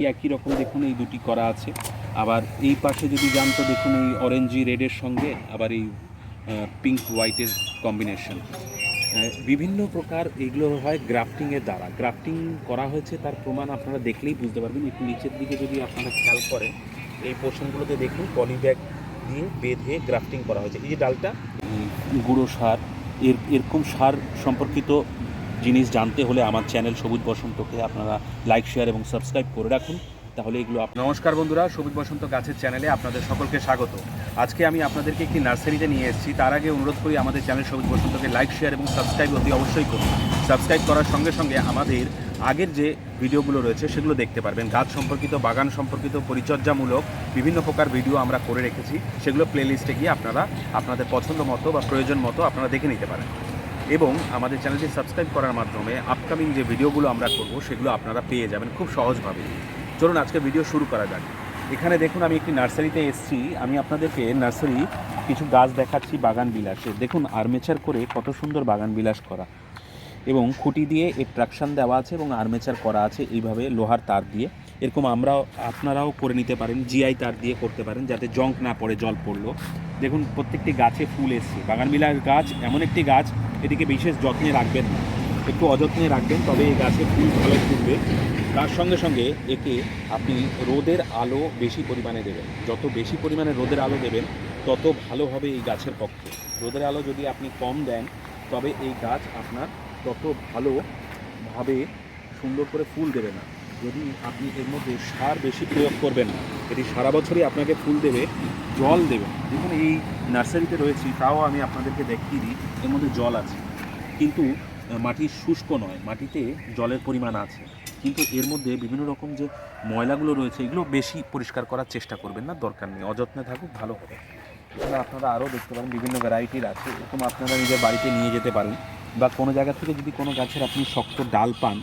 একই রকম দেখুন এই দুটি করা আছে। আবার এই পাশে যদি যান তো দেখুন এই অরেঞ্জি রেডের সঙ্গে আবার এই পিঙ্ক হোয়াইটের কম্বিনেশন বিভিন্ন প্রকার এগুলো হয় গ্রাফটিংয়ের দ্বারা। গ্রাফটিং করা হয়েছে, তার প্রমাণ আপনারা দেখলেই বুঝতে পারবেন। একটু নিচের দিকে যদি আপনারা খেয়াল করেন, এই পোর্শনগুলোতে দেখুন পলি ব্যাগ দিয়ে বেঁধে গ্রাফটিং করা হয়েছে। এই যে ডালটা? গুঁড়ো সার, এর, এরকম সার সম্পর্কিত জিনিস জানতে হলে আমার চ্যানেল সবুজ বসন্তকে আপনারা লাইক, শেয়ার এবং সাবস্ক্রাইব করে রাখুন। তাহলে এগুলো নমস্কার বন্ধুরা, সবুজ বসন্ত গাছের চ্যানেলে আপনাদের সকলকে স্বাগত। আজকে আমি আপনাদেরকে একটি নার্সারিতে নিয়ে এসেছি। তার আগে অনুরোধ করি আমাদের চ্যানেল সবুজ বসন্তকে লাইক, শেয়ার এবং সাবস্ক্রাইব অতি অবশ্যই করুন। সাবস্ক্রাইব করার সঙ্গে সঙ্গে আমাদের আগের যে ভিডিওগুলো রয়েছে, সেগুলো দেখতে পারবেন। গাছ সম্পর্কিত, বাগান সম্পর্কিত, পরিচর্যামূলক বিভিন্ন প্রকার ভিডিও আমরা করে রেখেছি। সেগুলো প্লেলিস্টে গিয়ে আপনারা আপনাদের পছন্দ মতো বা প্রয়োজন মতো আপনারা দেখে নিতে পারেন। এবং আমাদের চ্যানেলটি সাবস্ক্রাইব করার মাধ্যমে আপকামিং যে ভিডিওগুলো আমরা করব, সেগুলো আপনারা পেয়ে যাবেন খুব সহজভাবে। চলুন আজকে ভিডিও শুরু করা যাক। এখানে দেখুন, আমি একটি নার্সারিতে এসেছি। আমি আপনাদেরকে নার্সারি কিছু গাছ দেখাচ্ছি, বাগান বিলাসে দেখুন আর্মেচার করে কত সুন্দর বাগান বিলাস করা। এবং খুঁটি দিয়ে এর ট্রাকশন দেওয়া আছে এবং আর্মেচার করা আছে, এইভাবে লোহার তার দিয়ে। এরকম আমরাও, আপনারাও করে নিতে পারেন জিআই তার দিয়ে করতে পারেন, যাতে জঙ্ক না পড়ে, জল পড়ল। দেখুন, প্রত্যেকটি গাছে ফুল এসছে। বাগানবিলাস গাছ, এমন একটি গাছ, এটিকে বিশেষ যত্নে রাখবেন না। একটু অযত্নে রাখবেন, তবে এই গাছে ফুল ভালো ফুটবে। তার সঙ্গে সঙ্গে একে আপনি রোদের আলো বেশি পরিমাণে দেবেন। যত বেশি পরিমাণে রোদের আলো দেবেন, তত ভালো হবে এই গাছের পক্ষে। রোদের আলো যদি আপনি কম দেন, তবে এই গাছ আপনার তত ভালোভাবে সুন্দর করে ফুল দেবে না। যদি আপনি এর মধ্যে সার বেশি প্রয়োগ করবেন, এটি সারা বছরই আপনাকে ফুল দেবে, জল দেবে। দেখুন, এই নার্সারিতে রয়েছি, তাও আমি আপনাদেরকে দেখিয়ে দিই, এর মধ্যে জল আছে। কিন্তু মাটি শুষ্ক নয়, মাটিতে জলের পরিমাণ আছে। কিন্তু এর মধ্যে বিভিন্ন রকম যে ময়লাগুলো রয়েছে, এগুলো বেশি পরিষ্কার করার চেষ্টা করবেন না, দরকার নেই, অযত্নে থাকুক, ভালো হবে। এখানে আপনারা আরও দেখতে পারেন, বিভিন্ন ভ্যারাইটির আছে, এরকম আপনারা নিজের বাড়িতে নিয়ে যেতে পারেন, বা কোনো জায়গা থেকে যদি কোনো গাছের আপনি শক্ত ডাল পান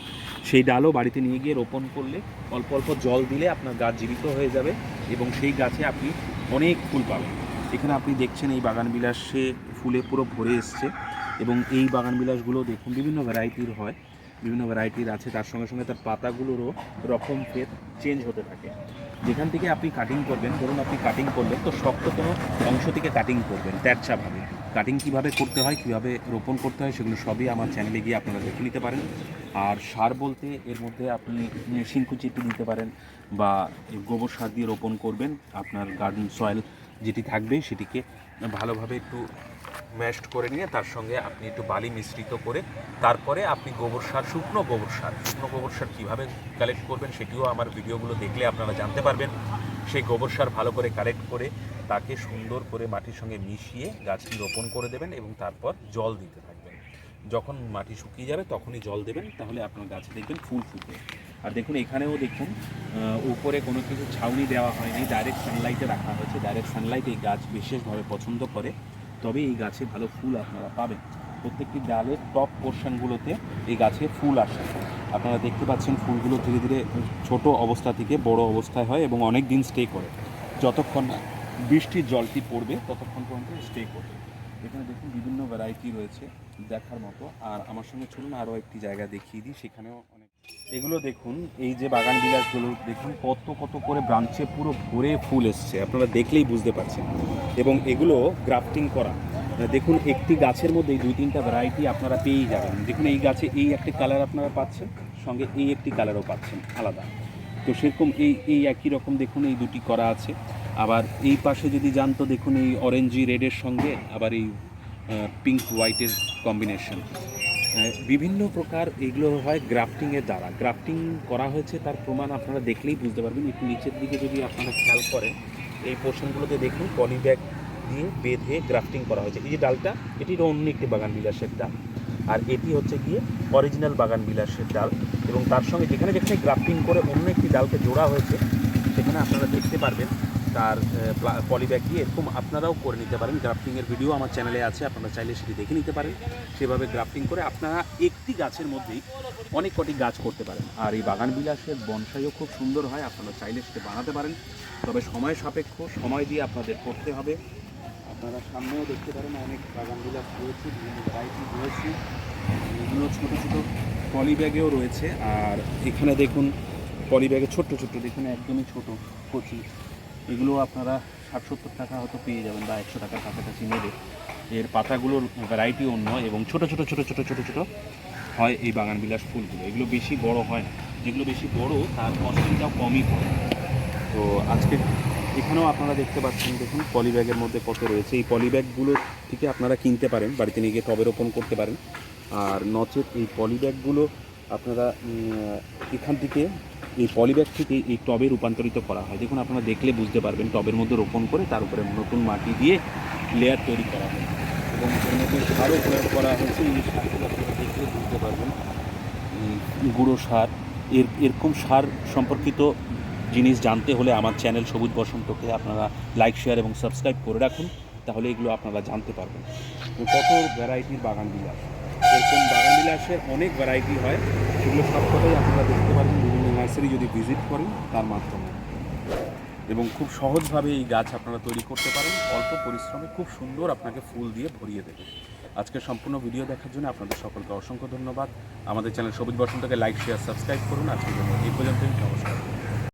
সেই ডালও বাড়িতে নিয়ে গিয়ে রোপণ করলে অল্প অল্প জল দিলে আপনার গাছ জীবিত হয়ে যাবে এবং সেই গাছে আপনি অনেক ফুল পাবেন। এখানে আপনি দেখছেন এই বাগান বিলাসে ফুলে পুরো ভরে এসছে এবং এই বাগান বিলাসগুলো দেখুন, বিভিন্ন ভ্যারাইটির হয়, বিভিন্ন ভ্যারাইটির আছে, তার সঙ্গে সঙ্গে তার পাতাগুলোরও রকম ফের চেঞ্জ হতে থাকে। যেখান থেকে আপনি কাটিং করবেন, ধরুন আপনি কাটিং করলেন, তো শক্ত কোনো অংশ থেকে কাটিং করবেন তেরছাভাবে কাটিং কীভাবে করতে হয়, কীভাবে রোপণ করতে হয়, সেগুলো সবই আমার চ্যানেলে গিয়ে আপনারা দেখে নিতে পারেন। আর সার বলতে এর মধ্যে আপনি শিংকুচি একটু নিতে পারেন বা গোবর সার দিয়ে রোপণ করবেন। আপনার গার্ডেন সয়েল যেটি থাকবে সেটিকে ভালোভাবে একটু ম্যাশড করে নিয়ে তার সঙ্গে আপনি একটু বালি মিশ্রিত করে তারপরে আপনি গোবর সার, শুকনো গোবর সার, শুকনো গোবর সার কীভাবে কালেক্ট করবেন সেটিও আমার ভিডিওগুলো দেখলে আপনারা জানতে পারবেন। সেই গোবর সার ভালো করে কালেক্ট করে তাকে সুন্দর করে মাটির সঙ্গে মিশিয়ে গাছটি রোপণ করে দেবেন এবং তারপর জল দিতে থাকবেন। যখন মাটি শুকিয়ে যাবে তখনই জল দেবেন, তাহলে আপনার গাছে দেখবেন ফুল ফুটবে আর দেখুন, এখানেও দেখুন উপরে কোনো কিছু ছাউনি দেওয়া হয়নি ডাইরেক্ট সানলাইটে রাখা হয়েছে। ডাইরেক্ট সানলাইট এই গাছ বিশেষভাবে পছন্দ করে। তবে এই গাছে ভালো ফুল আপনারা পাবেন। প্রত্যেকটি ডালের টপ পোর্শনগুলোতে এই গাছে ফুল আসে। আপনারা দেখতে পাচ্ছেন, ফুলগুলো ধীরে ধীরে ছোট অবস্থা থেকে বড় অবস্থায় হয় এবং অনেক দিন স্টে করে। যতক্ষণ না বৃষ্টির জলটি পড়বে, ততক্ষণ পর্যন্ত স্টে করবে। এখানে দেখুন, বিভিন্ন ভ্যারাইটি রয়েছে দেখার মতো। আর আমার সঙ্গে চলুন, আরও একটি জায়গা দেখিয়ে দিই। সেখানেও এগুলো দেখুন, এই যে বাগান বিলাসগুলো, দেখুন কত কত করে ব্রাঞ্চে পুরো ভরে ফুল এসছে, আপনারা দেখলেই বুঝতে পারছেন। এবং এগুলো গ্রাফটিং করা। দেখুন, একটি গাছের মধ্যে দুই তিনটা ভ্যারাইটি আপনারা পেয়েই যাবেন। দেখুন, এই গাছে এই একটি কালার আপনারা পাচ্ছেন, সঙ্গে এই একটি কালারও পাচ্ছেন, আলাদা। তো সেরকম এই এই একই রকম দেখুন, এই দুটি করা আছে। আবার এই পাশে যদি যান তো দেখুন, এই অরেঞ্জি রেডের সঙ্গে আবার এই পিঙ্ক হোয়াইটের কম্বিনেশন বিভিন্ন প্রকার এগুলো হয় গ্রাফটিংয়ের দ্বারা। গ্রাফটিং করা হয়েছে, তার প্রমাণ আপনারা দেখলেই বুঝতে পারবেন। একটু নিচের দিকে যদি আপনারা খেয়াল করেন, এই পোর্শনগুলোতে দেখুন, পলি ব্যাগ দিয়ে বেঁধে গ্রাফটিং করা হয়েছে। এই যে ডালটা, এটির অন্য একটি বাগান বিলাসের ডাল। আর এটি হচ্ছে গিয়ে অরিজিনাল বাগান বিলাসের ডাল। এবং তার সঙ্গে যেখানে যেখানে গ্রাফটিং করে অন্য একটি ডালকে জোড়া হয়েছে, সেখানে আপনারা দেখতে পারবেন তার পলিব্যাগ দিয়ে এরকম আপনারাও করে নিতে পারেন। গ্রাফটিংয়ের ভিডিও আমার চ্যানেলে আছে আপনারা চাইলে সেটি দেখে নিতে পারেন। সেভাবে গ্রাফটিং করে আপনারা একটি গাছের মধ্যেই অনেক কটি গাছ করতে পারেন। আর এই বাগান বিলাসের বনসাইও খুব সুন্দর হয় আপনারা চাইলে সেটি বানাতে পারেন। তবে সময় সাপেক্ষ সময় দিয়ে আপনাদের করতে হবে। আপনারা সামনেও দেখতে পারেন অনেক বাগান বিলাস রয়েছে বিভিন্ন ভ্যারাইটি রয়েছে। এগুলো ছোটো ছোটো পলি ব্যাগেও রয়েছে। আর এখানে দেখুন পলি ব্যাগে ছোট্ট ছোট্ট দেখুন একদমই ছোট কচি। এগুলো আপনারা ষাট সত্তর টাকা হয়তো পেয়ে যাবেন বা একশো টাকার কাছাকাছি নেবে। এর পাতাগুলোর ভ্যারাইটি অন্য এবং ছোট ছোট ছোট ছোট ছোট ছোট হয় এই বাগান বিলাস ফুলগুলো। এগুলো বেশি বড় হয় না। যেগুলো বেশি বড়, তার কস্টিংটাও কমই পড়ে তো আজকে এখানেও আপনারা দেখতে পাচ্ছেন, দেখুন পলি ব্যাগের মধ্যে কত রয়েছে। এই পলি ব্যাগগুলো থেকে আপনারা কিনতে পারেন, বাড়িতে নিয়ে গিয়ে টবে রোপণ করতে পারেন। আর নচেত এই পলি ব্যাগগুলো আপনারা এখান থেকে এই পলি ব্যাগ থেকে এই টবে রূপান্তরিত করা হয়। দেখুন, আপনারা দেখলে বুঝতে পারবেন টবের মধ্যে রোপণ করে তার উপরে নতুন মাটি দিয়ে লেয়ার তৈরি করা হয়। এবং এর মধ্যে সারও প্রয়োগ করা হয়েছে। এই সারগুলো আপনারা দেখলে বুঝতে পারবেন গুঁড়ো সার। এর, এরকম সার সম্পর্কিত জিনিস জানতে হলে আমার চ্যানেল সবুজ বসন্তকে আপনারা লাইক শেয়ার এবং সাবস্ক্রাইব করে রাখুন। তাহলে এগুলো আপনারা জানতে পারবেন। কত ভ্যারাইটির বাগান বিলাস এরকম বাগান বিলাসের অনেক ভ্যারাইটি হয়, সেগুলো সবকটাই আপনারা দেখতে পারবেন বিভিন্ন নার্সারি যদি ভিজিট করেন তার মাধ্যমে। এবং খুব সহজভাবে এই গাছ আপনারা তৈরি করতে পারেন, অল্প পরিশ্রমে খুব সুন্দর আপনাকে ফুল দিয়ে ভরিয়ে দেবে। আজকে সম্পূর্ণ ভিডিও দেখার জন্য আপনাদের সকলকে অসংখ্য ধন্যবাদ। আমাদের চ্যানেল সবুজ বসন্তকে লাইক শেয়ার সাবস্ক্রাইব করুন। আজকের জন্য এই পর্যন্তই, নমস্কার।